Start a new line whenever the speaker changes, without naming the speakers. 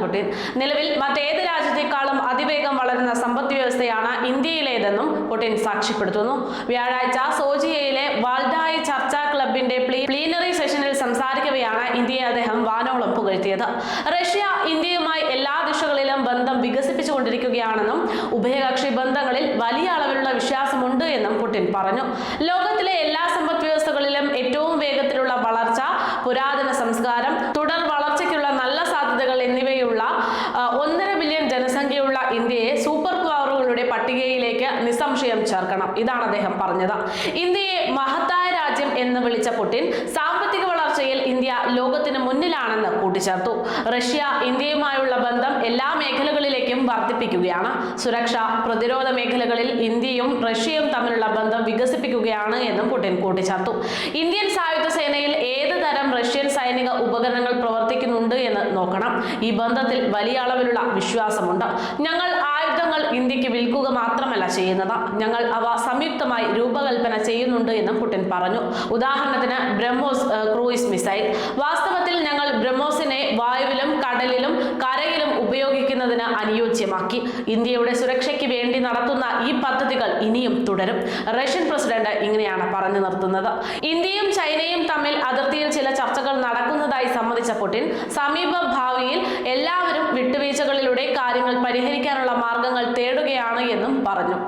Putin നിലവിൽ മറ്റേത് രാജ്യത്തെക്കാളും അതിവേഗം വളരുന്ന സമ്പദ് വ്യവസ്ഥയാണ് ഇന്ത്യയിലേതെന്നും പുടിൻ സാക്ഷ്യപ്പെടുത്തുന്നു. വ്യാഴാഴ്ച സോജിയയിലെ വാൾഡായി ചർച്ചാ ക്ലബിന്റെ പ്ലീനറി സെഷനിൽ സംസാരിക്കവെയാണ് ഇന്ത്യയെ അദ്ദേഹം വാനോളം പുകഴ്ത്തിയത്. റഷ്യ ഇന്ത്യയുമായി എല്ലാ ദിശകളിലും ബന്ധം വികസിപ്പിച്ചുകൊണ്ടിരിക്കുകയാണെന്നും ഉഭയകക്ഷി ബന്ധങ്ങളിൽ വലിയ അളവിലുള്ള വിശ്വാസമുണ്ട് എന്നും പുടിൻ പറഞ്ഞു. ലോകത്തിലെ എല്ലാ സമ്പദ് വ്യവസ്ഥകളിലും ഏറ്റവും വേഗത്തിലുള്ള വളർച്ച പുരാതന ഇന്ത്യയെ സൂപ്പർ പവറുകളുടെ പട്ടികയിലേക്ക് നിസ്സംശയം ചേർക്കണം ഇതാണ് അദ്ദേഹം പറഞ്ഞത്. ഇന്ത്യയെ മഹത്തായ രാജ്യം എന്ന് വിളിച്ച പുടിൻ സാമ്പത്തിക വളർച്ചയിൽ ഇന്ത്യ ലോകത്തിന് മുന്നിലാണെന്ന് കൂട്ടിച്ചേർത്തു. റഷ്യ ഇന്ത്യയുമായുള്ള ബന്ധം എല്ലാ മേഖലകളിലേക്കും വർദ്ധിപ്പിക്കുകയാണ്. സുരക്ഷ പ്രതിരോധ മേഖലകളിൽ ഇന്ത്യയും റഷ്യയും തമ്മിലുള്ള ബന്ധം വികസിപ്പിക്കുകയാണ് എന്നും പുടിൻ കൂട്ടിച്ചേർത്തു. ഇന്ത്യൻ സായുധ സേനയിൽ സൈനിക ഉപകരണങ്ങൾ പ്രവർത്തിക്കുന്നുണ്ട് എന്ന് നോക്കണം. ഈ ബന്ധത്തിൽ വലിയ അളവിലുള്ള വിശ്വാസമുണ്ട്. ഞങ്ങൾ ആയുധങ്ങൾ ഇന്ത്യയ്ക്ക് വിൽക്കുക മാത്രമല്ല ചെയ്യുന്നത്. ഞങ്ങൾ അവ സംയുക്തമായി രൂപകൽപ്പന ചെയ്യുന്നുണ്ട് എന്നും പുടിൻ പറഞ്ഞു. ഉദാഹരണത്തിന് ബ്രഹ്മോസ് ക്രൂയിസ് മിസൈൽ. വാസ്തവത്തിൽ ഞങ്ങൾ ബ്രഹ്മോസിനെ വായുവിലും കടലിലും കരയിലും ഉപയോഗിക്കുന്നതിന് അനുയോജ്യമാക്കി. ഇന്ത്യയുടെ സുരക്ഷയ്ക്ക് വേണ്ടി നടത്തുന്ന ഈ പദ്ധതികൾ ഇനിയും തുടരും. റഷ്യൻ പ്രസിഡന്റ് ഇങ്ങനെയാണ് പറഞ്ഞു നിർത്തുന്നത്. ഇന്ത്യയും ചൈനയും തമ്മിൽ അതിർത്തിയിൽ ചില ചർച്ചകൾ നടക്കുന്നതായി സമ്മതിച്ച പുടിൻ സമീപ ഭാവിയിൽ എല്ലാവരും വിട്ടുവീഴ്ചകളിലൂടെ കാര്യങ്ങൾ പരിഹരിക്കാനുള്ള മാർഗങ്ങൾ തേടുകയാണ് എന്നും പറഞ്ഞു.